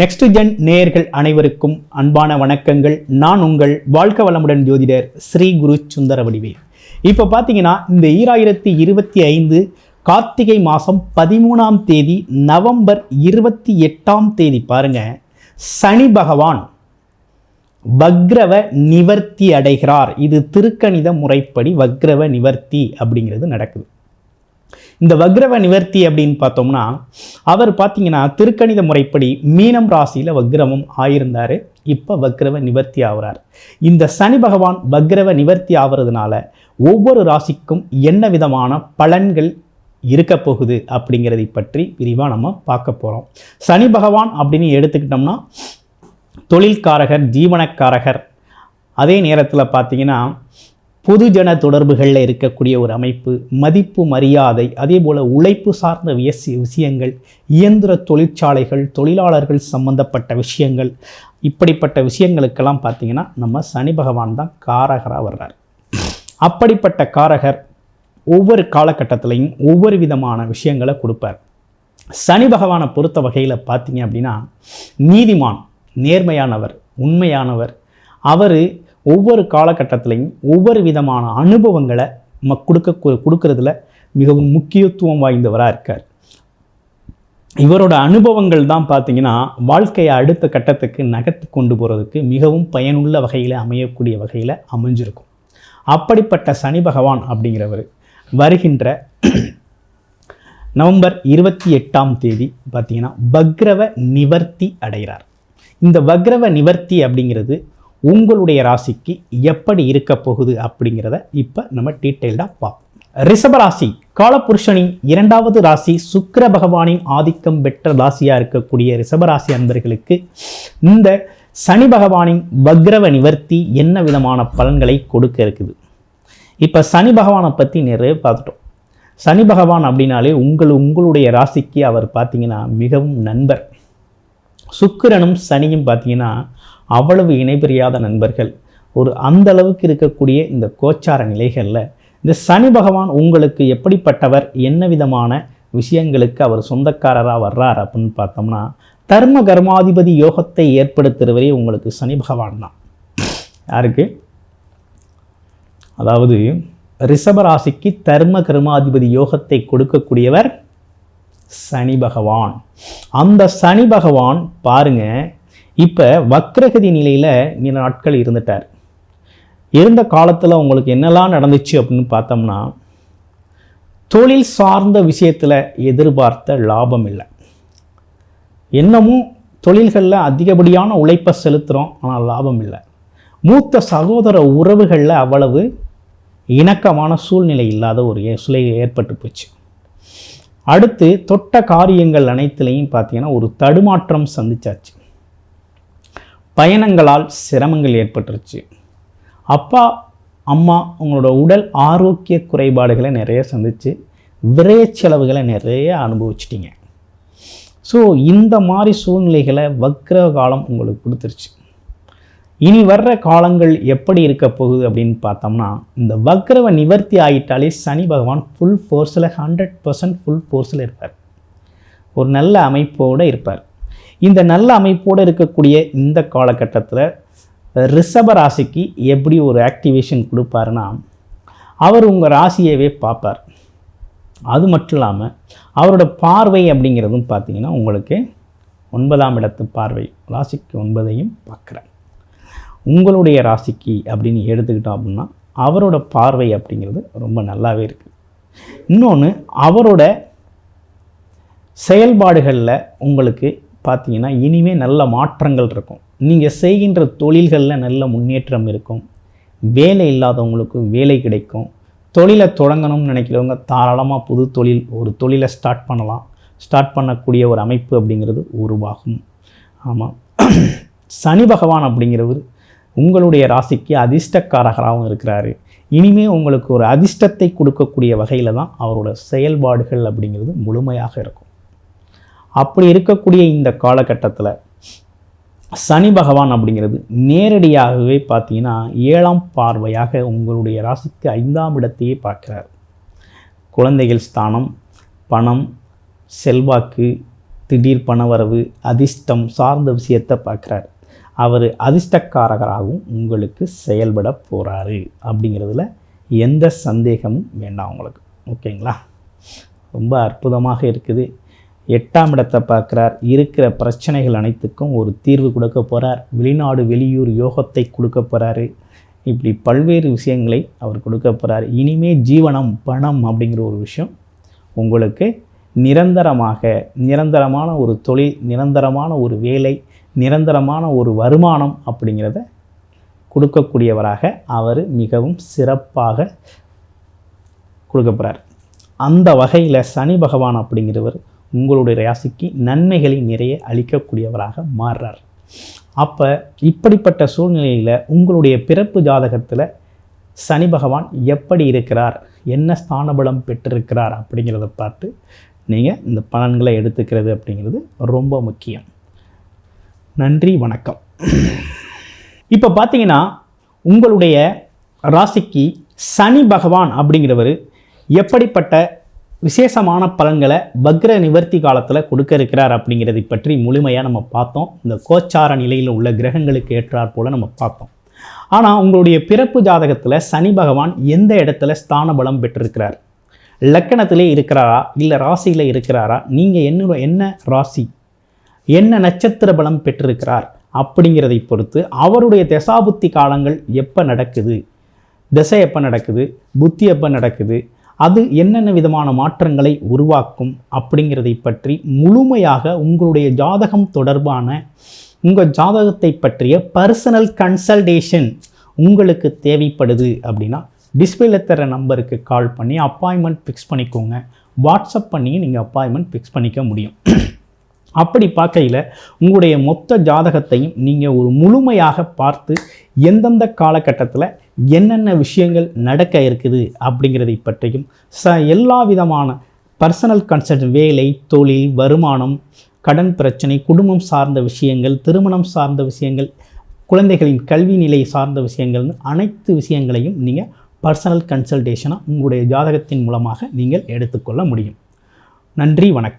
Next gen நேயர்கள் அனைவருக்கும் அன்பான வணக்கங்கள். நான் உங்கள் வாழ்க்க வளமுடன் ஜோதிடர் ஸ்ரீ குரு சுந்தர வடிவே இப்போ பார்த்தீங்கன்னா இந்த ஈராயிரத்தி இருபத்தி ஐந்து கார்த்திகை மாதம் பதிமூணாம் தேதி நவம்பர் இருபத்தி எட்டாம் தேதி பாருங்க. சனி பகவான் வக்ரவ நிவர்த்தி அடைகிறார். இது திருக்கணித முறைப்படி வக்ரவ நிவர்த்தி அப்படிங்கிறது நடக்குது. இந்த வக்ரவ நிவர்த்தி அப்படின்னு பார்த்தோம்னா அவர் பார்த்தீங்கன்னா திருக்கணித முறைப்படி மீனம் ராசியில் வக்ரவம் ஆயிருந்தார். இப்போ வக்ரவ நிவர்த்தி ஆகிறார். இந்த சனி பகவான் வக்ரவ நிவர்த்தி ஆகிறதுனால ஒவ்வொரு ராசிக்கும் என்ன விதமான பலன்கள் இருக்க போகுது அப்படிங்கிறதை பற்றி விரிவாக நம்ம பார்க்க போகிறோம் சனி பகவான் அப்படின்னு எடுத்துக்கிட்டோம்னா தொழில்காரகர் ஜீவனக்காரகர். அதே நேரத்தில் பார்த்தீங்கன்னா பொதுஜன தொடர்புகளில் இருக்கக்கூடிய ஒரு அமைப்பு மதிப்பு மரியாதை அதே போல் உழைப்பு சார்ந்த வியசி விஷயங்கள் இயந்திர தொழிற்சாலைகள் தொழிலாளர்கள் சம்பந்தப்பட்ட விஷயங்கள் இப்படிப்பட்ட விஷயங்களுக்கெல்லாம் பார்த்தீங்கன்னா நம்ம சனி பகவான் தான் காரகராக வர்றார். அப்படிப்பட்ட காரகர் ஒவ்வொரு காலகட்டத்திலையும் ஒவ்வொரு விதமான விஷயங்களை கொடுப்பார். சனி பகவானை பொறுத்த வகையில் பார்த்தீங்க அப்படின்னா நீதிமான் நேர்மையானவர் உண்மையானவர். அவர் ஒவ்வொரு காலகட்டத்திலையும் ஒவ்வொரு விதமான அனுபவங்களை ம கொடுக்க கொடுக்கறதுல மிகவும் முக்கியத்துவம் வாய்ந்தவராக இருக்கார். இவரோட அனுபவங்கள் தான் பார்த்தீங்கன்னா வாழ்க்கையை அடுத்த கட்டத்துக்கு நகர்த்து கொண்டு போகிறதுக்கு மிகவும் பயனுள்ள வகையில் அமையக்கூடிய வகையில் அமைஞ்சிருக்கும். அப்படிப்பட்ட சனி பகவான் அப்படிங்கிறவர் வருகின்ற நவம்பர் இருபத்தி எட்டாம் தேதி பார்த்தீங்கன்னா பக்ரவ நிவர்த்தி அடைகிறார். இந்த வக்ரவ நிவர்த்தி அப்படிங்கிறது உங்களுடைய ராசிக்கு எப்படி இருக்க போகுது அப்படிங்கிறத இப்போ நம்ம டீட்டெயில்டாக பார்ப்போம். ரிஷபராசி காலபுருஷனின் இரண்டாவது ராசி சுக்கிர பகவானின் ஆதிக்கம் பெற்ற ராசியாக இருக்கக்கூடிய ரிஷபராசி அன்பர்களுக்கு இந்த சனி பகவானின் வக்ரவ நிவர்த்தி என்ன விதமான பலன்களை கொடுக்க இருக்குது? இப்போ சனி பகவானை பற்றி நிறைய பார்த்துட்டோம். சனி பகவான் அப்படின்னாலே உங்கள் உங்களுடைய ராசிக்கு அவர் பார்த்தீங்கன்னா மிகவும் நண்பர். சுக்கிரனும் சனியும் பார்த்தீங்கன்னா அவ்வளவு இணைபிரியாத நண்பர்கள். ஒரு அந்த அளவுக்கு இருக்கக்கூடிய இந்த கோச்சார நிலைகளில் இந்த சனி பகவான் உங்களுக்கு எப்படிப்பட்டவர் என்ன விதமான விஷயங்களுக்கு அவர் சொந்தக்காரராக வர்றார் அப்படின்னு பார்த்தோம்னா தர்ம கர்மாதிபதி யோகத்தை ஏற்படுத்துகிறவரே உங்களுக்கு சனி பகவான் தான். யாருக்கு? அதாவது ரிஷபராசிக்கு தர்ம கர்மாதிபதி யோகத்தை கொடுக்கக்கூடியவர் சனி பகவான். அந்த சனி பகவான் பாருங்க இப்போ வக்ரகதி நிலையில் நீண்ட நாட்கள் இருந்துட்டார். இருந்த காலத்தில் உங்களுக்கு என்னெல்லாம் நடந்துச்சு அப்படின்னு பார்த்தோம்னா தொழில் சார்ந்த விஷயத்தில் எதிர்பார்த்த லாபம் இல்லை. என்னமும் தொழில்களில் அதிகப்படியான உழைப்பை செலுத்துகிறோம் ஆனால் லாபம் இல்லை. மூத்த சகோதர உறவுகளில் அவ்வளவு இணக்கமான சூழ்நிலை இல்லாத ஒரு ஏ- சூழ்நிலை ஏற்பட்டு போச்சு. அடுத்து தொட்ட காரியங்கள் அனைத்துலேயும் பார்த்தீங்கன்னா ஒரு தடுமாற்றம் சந்திச்சாச்சு. பயணங்களால் சிரமங்கள் ஏற்பட்டுருச்சு. அப்பா அம்மா உங்களோட உடல் ஆரோக்கிய குறைபாடுகளை நிறைய சந்திச்சு விரைய செலவுகளை நிறைய அனுபவிச்சிட்டிங்க. ஸோ இந்த மாதிரி சூழ்நிலைகளை வக்ர காலம் உங்களுக்கு கொடுத்துருச்சு. இனி வர்ற காலங்கள் எப்படி இருக்க போகுது அப்படின்னு பார்த்தோம்னா இந்த வக்ரவ நிவர்த்தி ஆகிட்டாலே சனி பகவான் ஃபுல் ஃபோர்ஸில் ஹண்ட்ரட் பர்சன்ட் ஃபுல் ஃபோர்ஸில் இருப்பார். ஒரு நல்ல அமைப்போடு இருப்பார். இந்த நல்ல அமைப்போடு இருக்கக்கூடிய இந்த காலகட்டத்தில் ரிஷப ராசிக்கு எப்படி ஒரு ஆக்டிவேஷன் கொடுப்பாருன்னா அவர் உங்கள் ராசியவே பார்ப்பார். அது மட்டும் இல்லாமல் அவரோட பார்வை அப்படிங்கிறதும் பார்த்தீங்கன்னா உங்களுக்கு ஒன்பதாம் இடத்து பார்வை ராசிக்கு ஒன்பதையும் பார்க்குறார். உங்களுடைய ராசிக்கு அப்படின்னு எடுத்துக்கிட்டோம் அப்படின்னா அவரோட பார்வை அப்படிங்கிறது ரொம்ப நல்லாவே இருக்குது இன்னொன்று அவரோட செயல்பாடுகளில் உங்களுக்கு பார்த்தீங்கன்னா இனிமே நல்ல மாற்றங்கள் இருக்கும். நீங்கள் செய்கின்ற தொழில்களில் நல்ல முன்னேற்றம் இருக்கும். வேலை இல்லாதவங்களுக்கு வேலை கிடைக்கும். தொழிலை தொடங்கணும்னு நினைக்கிறவங்க தாராளமாக புது தொழில் ஒரு தொழிலை ஸ்டார்ட் பண்ணலாம். ஸ்டார்ட் பண்ணக்கூடிய ஒரு அமைப்பு அப்படிங்கிறது உருவாகும். ஆமாம் சனி பகவான் அப்படிங்கிறவர் உங்களுடைய ராசிக்கு அதிர்ஷ்டக்காரகராகவும் இருக்கிறாரு. இனிமே உங்களுக்கு ஒரு அதிர்ஷ்டத்தை கொடுக்கக்கூடிய வகையில் தான் அவரோட செயல்பாடுகள் அப்படிங்கிறது முழுமையாக இருக்கும். அப்படி இருக்கக்கூடிய இந்த காலகட்டத்தில் சனி பகவான் அப்படிங்கிறது நேரடியாகவே பார்த்தீங்கன்னா ஏழாம் பார்வையாக உங்களுடைய ராசிக்கு ஐந்தாம் இடத்தையே பார்க்குறார். குழந்தைகள் ஸ்தானம் பணம் செல்வாக்கு திடீர் பணவரவு அதிர்ஷ்டம் சார்ந்த விஷயத்தை பார்க்குறாரு. அவர் அதிர்ஷ்டக்காரகராகவும் உங்களுக்கு செயல்பட போகிறாரு அப்படிங்கிறதுல எந்த சந்தேகமும் வேண்டாம் உங்களுக்கு. ஓகேங்களா? ரொம்ப அற்புதமாக இருக்குது. எட்டாம் இடத்தை பார்க்குறார். இருக்கிற பிரச்சனைகள் அனைத்துக்கும் ஒரு தீர்வு கொடுக்க போகிறார் வெளிநாடு வெளியூர் யோகத்தை கொடுக்க போகிறாரு இப்படி பல்வேறு விஷயங்களை அவர் கொடுக்க போகிறார் இனிமே ஜீவனம் பணம் அப்படிங்கிற ஒரு விஷயம் உங்களுக்கு நிரந்தரமாக நிரந்தரமான ஒரு தொழில் நிரந்தரமான ஒரு வேலை நிரந்தரமான ஒரு வருமானம் அப்படிங்கிறத கொடுக்கக்கூடியவராக அவர் மிகவும் சிறப்பாக கொடுக்க போகிறார் அந்த வகையில் சனி பகவான் அப்படிங்கிறவர் உங்களுடைய ராசிக்கு நன்மைகளை நிறைய அளிக்கக்கூடியவராக மாறுறார். அப்போ இப்படிப்பட்ட சூழ்நிலையில் உங்களுடைய பிறப்பு ஜாதகத்தில் சனி பகவான் எப்படி இருக்கிறார்? என்ன ஸ்தானபலம் பெற்றிருக்கிறார்? அப்படிங்கிறத பார்த்து நீங்கள் இந்த பலன்களை எடுத்துக்கிறது அப்படிங்கிறது ரொம்ப முக்கியம். நன்றி வணக்கம். இப்போ பார்த்தீங்கன்னா உங்களுடைய ராசிக்கு சனி பகவான் அப்படிங்கிறவர் எப்படிப்பட்ட விசேஷமான பலன்களை வக்ர நிவர்த்தி காலத்தில் கொடுக்க இருக்கிறார் அப்படிங்கிறதை பற்றி முழுமையாக நம்ம பார்த்தோம். இந்த கோச்சார நிலையில் உள்ள கிரகங்களுக்கு ஏற்றாற் போல் நம்ம பார்த்தோம். ஆனால் உங்களுடைய பிறப்பு ஜாதகத்தில் சனி பகவான் எந்த இடத்துல ஸ்தான பலம் பெற்றிருக்கிறார்? லக்கணத்திலே இருக்கிறாரா? இல்லை ராசியில் இருக்கிறாரா? நீங்கள் என்ன என்ன ராசி? என்ன நட்சத்திர பலம் பெற்றிருக்கிறார்? அப்படிங்கிறதை பொறுத்து அவருடைய தசாபுத்தி காலங்கள் எப்போ நடக்குது? திசை எப்போ நடக்குது? புத்தி எப்போ நடக்குது? அது என்னென்ன விதமான மாற்றங்களை உருவாக்கும் அப்படிங்கிறதை பற்றி முழுமையாக உங்களுடைய ஜாதகம் தொடர்பான உங்கள் ஜாதகத்தை பற்றிய பர்சனல் கன்சல்டேஷன் உங்களுக்கு தேவைப்படுது அப்படின்னா டிஸ்பிளேல தர நம்பருக்கு கால் பண்ணி அப்பாயின்மெண்ட் ஃபிக்ஸ் பண்ணிக்கோங்க. வாட்ஸ்அப் பண்ணி நீங்கள் அப்பாயின்மெண்ட் ஃபிக்ஸ் பண்ணிக்க முடியும். அப்படி பார்க்கையில் உங்களுடைய மொத்த ஜாதகத்தையும் நீங்கள் ஒரு முழுமையாக பார்த்து எந்தெந்த காலகட்டத்தில் என்னென்ன விஷயங்கள் நடக்க இருக்குது அப்படிங்கிறதை பற்றியும் ச எல்லா விதமான பர்சனல் கன்சல்ட் வேலை தொழில் வருமானம் கடன் பிரச்சனை குடும்பம் சார்ந்த விஷயங்கள் திருமணம் சார்ந்த விஷயங்கள் குழந்தைகளின் கல்வி நிலை சார்ந்த விஷயங்கள்னு அனைத்து விஷயங்களையும் நீங்கள் பர்சனல் கன்சல்டேஷனாக உங்களுடைய ஜாதகத்தின் மூலமாக நீங்கள் எடுத்துக்கொள்ள முடியும். நன்றி வணக்கம்.